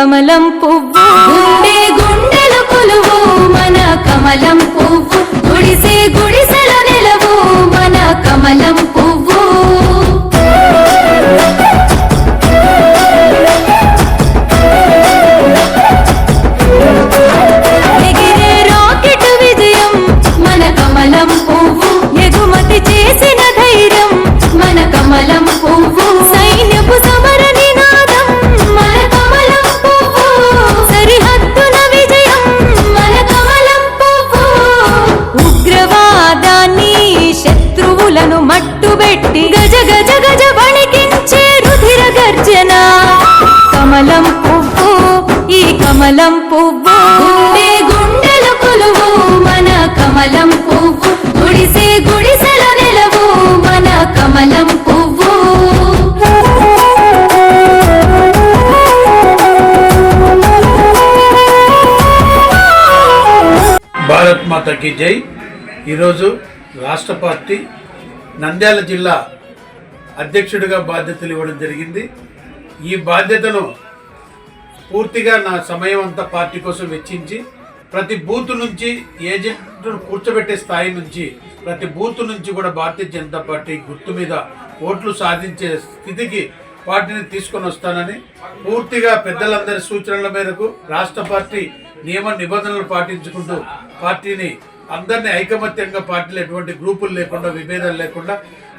కమలం పువ్వు. గుండె గుండెలు కొలువు మన కమలం పువ్వు. గుడిసే గుడిసెల నిలవు మన కమలం కమలం పువ్వు ఈ కమలం పువ్వు. గుండె గుండెలు కొలువు మన కమలం పువ్వు. గుడిసే గుడిసెల నిలవు మన కమలం పువ్వు. భారత్ మాతకి జై. ఈరోజు రాష్ట్ర పార్టీ నంద్యాల జిల్లా అధ్యక్షుడిగా బాధ్యతలు ఇవ్వడం జరిగింది. ఈ బాధ్యతను పూర్తిగా నా సమయం అంతా పార్టీ కోసం వెచ్చించి ప్రతి బూత్ నుంచి ఏజెంట్ను కూర్చోబెట్టే స్థాయి నుంచి ప్రతి బూత్ నుంచి కూడా భారతీయ జనతా పార్టీ గుర్తు మీద ఓట్లు సాధించే స్థితికి పార్టీని తీసుకొని వస్తానని పూర్తిగా పెద్దలందరి సూచనల మేరకు రాష్ట్ర పార్టీ నియమ నిబంధనలు పాటించుకుంటూ పార్టీని అందరినీ ఐకమత్యంగా పార్టీలు ఎటువంటి గ్రూపులు లేకుండా విభేదాలు లేకుండా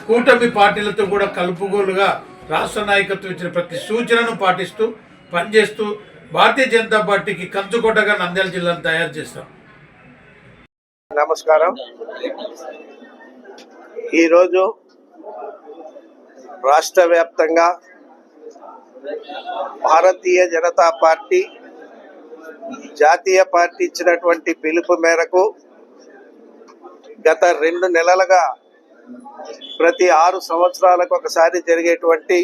కూటమి పార్టీలతో కూడా కలుపుగోలుగా రాష్ట్ర నాయకత్వం ఇచ్చిన ప్రతి సూచనను పాటిస్తూ పనిచేస్తూ భారతీయ జనతా పార్టీకి కంచుకోటగా నంద్యాల జిల్లాను తయారు చేస్తాం నమస్కారం. ఈరోజు రాష్ట్ర వ్యాప్తంగా భారతీయ జనతా పార్టీ జాతీయ పార్టీ ఇచ్చినటువంటి పిలుపు మేరకు గత రెండు నెలలుగా ప్రతి ఆరు సంవత్సరాలకు ఒకసారి జరిగేటువంటి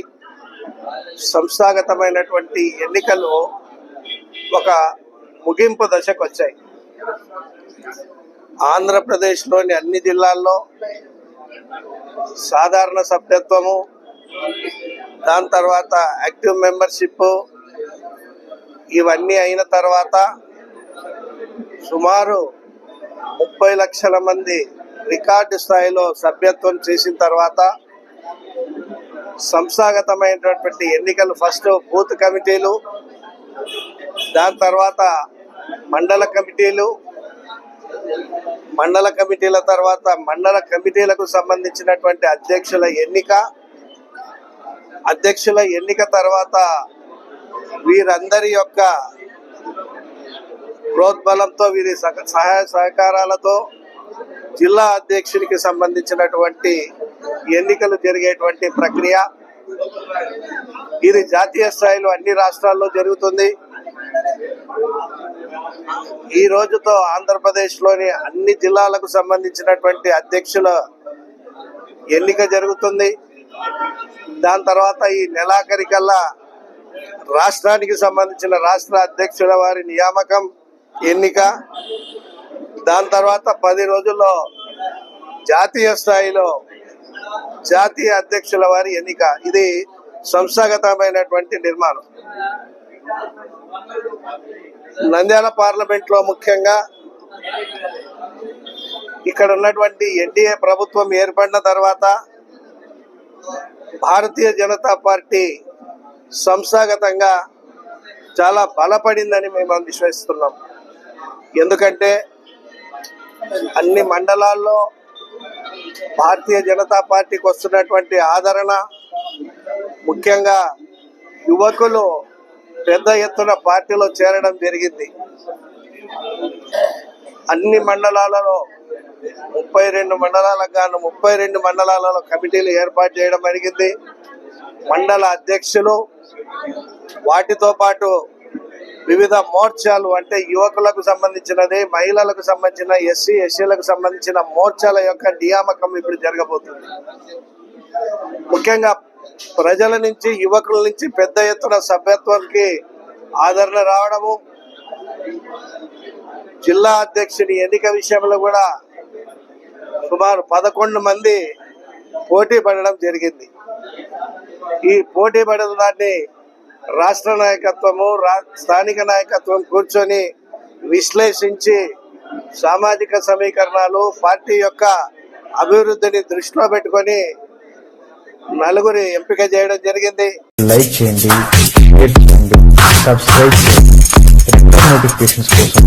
సంస్థాగతమైనటువంటి ఎన్నికలు ఒక ముగింపు దశకు వచ్చాయి. ఆంధ్రప్రదేశ్లోని అన్ని జిల్లాల్లో సాధారణ సభ్యత్వము దాని తర్వాత యాక్టివ్ మెంబర్షిప్ ఇవన్నీ అయిన తర్వాత సుమారు ముప్పై లక్షల మంది రికార్డు స్థాయిలో సభ్యత్వం చేసిన తర్వాత సంస్థాగతమైనటువంటి ఎన్నికలు ఫస్ట్ బూత్ కమిటీలు దాని తర్వాత మండల కమిటీలు మండల కమిటీల తర్వాత మండల కమిటీలకు సంబంధించినటువంటి అధ్యక్షుల ఎన్నిక అధ్యక్షుల ఎన్నిక తర్వాత వీరందరి యొక్క ప్రోద్బలంతో వీరి సహ- సహాయ సహకారాలతో జిల్లా అధ్యక్షునికి సంబంధించినటువంటి ఎన్నికలు జరిగేటువంటి ప్రక్రియ. ఇది జాతీయ స్థాయిలో అన్ని రాష్ట్రాల్లో జరుగుతుంది. ఈ రోజుతో ఆంధ్రప్రదేశ్లోని అన్ని జిల్లాలకు సంబంధించినటువంటి అధ్యక్షుల ఎన్నిక జరుగుతుంది. దాని తర్వాత ఈ నెలాఖరికల్లా రాష్ట్రానికి సంబంధించిన రాష్ట్ర అధ్యక్షుల వారి నియామకం ఎన్నిక. దాని తర్వాత పది రోజుల్లో జాతీయ స్థాయిలో జాతీయ అధ్యక్షుల వారి ఎన్నిక. ఇది సంస్థాగతమైనటువంటి నిర్మాణం. నంద్యాల పార్లమెంట్లో ముఖ్యంగా ఇక్కడ ఉన్నటువంటి ఎన్డీఏ ప్రభుత్వం ఏర్పడిన తర్వాత భారతీయ జనతా పార్టీ సంస్థాగతంగా చాలా బలపడిందని మేము విశ్వసిస్తున్నాం. ఎందుకంటే అన్ని మండలాల్లో భారతీయ జనతా పార్టీకి వస్తున్నటువంటి ఆదరణ ముఖ్యంగా యువకులు పెద్ద ఎత్తున పార్టీలో చేరడం జరిగింది. అన్ని మండలాలలో ముప్పై రెండు మండలాలకు గాను ముప్పై రెండు మండలాలలో కమిటీలు ఏర్పాటు చేయడం జరిగింది. మండల అధ్యక్షులు వాటితో పాటు వివిధ మోర్చాలు అంటే యువకులకు సంబంధించినది మహిళలకు సంబంధించిన ఎస్సీ ఎస్సీలకు సంబంధించిన మోర్చాల యొక్క నియామకం ఇప్పుడు జరగబోతుంది. ముఖ్యంగా ప్రజల నుంచి యువకుల నుంచి పెద్ద ఎత్తున సభ్యత్వానికి ఆదరణ రావడము జిల్లా అధ్యక్షుని ఎన్నిక విషయంలో కూడా సుమారు పదకొండు మంది పోటీ పడడం జరిగింది. ఈ పోటీ పడిన దాన్ని రాష్ట్ర నాయకత్వము రా- స్థానిక నాయకత్వం కూర్చొని విశ్లేషించి సామాజిక సమీకరణాలు పార్టీ యొక్క అభివృద్ధిని దృష్టిలో పెట్టుకొని నలుగురి ఎంపిక చేయడం జరిగింది. లైక్ చేయండి చేయండి సబ్స్క్రైబ్ చేయండి. నోటిఫికేషన్స్ కోసం